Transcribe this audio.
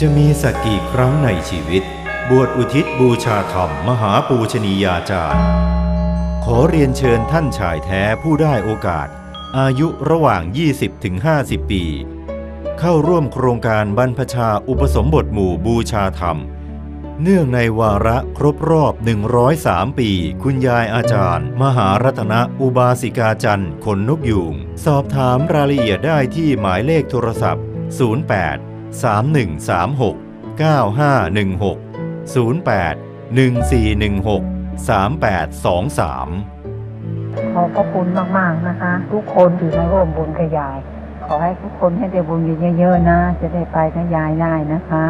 จะมีสักกี่ครั้งในชีวิต บวชอุทิศบูชาธรรมมหาปูชนียาจารย์ ขอเรียนเชิญท่านชายแท้ผู้ได้โอกาส อายุระหว่าง 20-50 ปี เข้าร่วมโครงการบรรพชาอุปสมบทหมู่บูชาธรรม เนื่องในวาระครบรอบ 103 ปี คุณยายอาจารย์ มหารัตนอุบาสิกาจันทร์ขนนกยูงสอบถามรายละเอียดได้ที่หมายเลขโทรศัพท์ 08 3136 9516 08 1416 3823 ขอขอบคุณมาก ๆ นะคะ ทุกคนที่มาร่วมบุญกับยาย ขอให้ทุกคนให้ได้บุญเยอะ ๆ นะ จะได้ไปกับยายได้นะคะ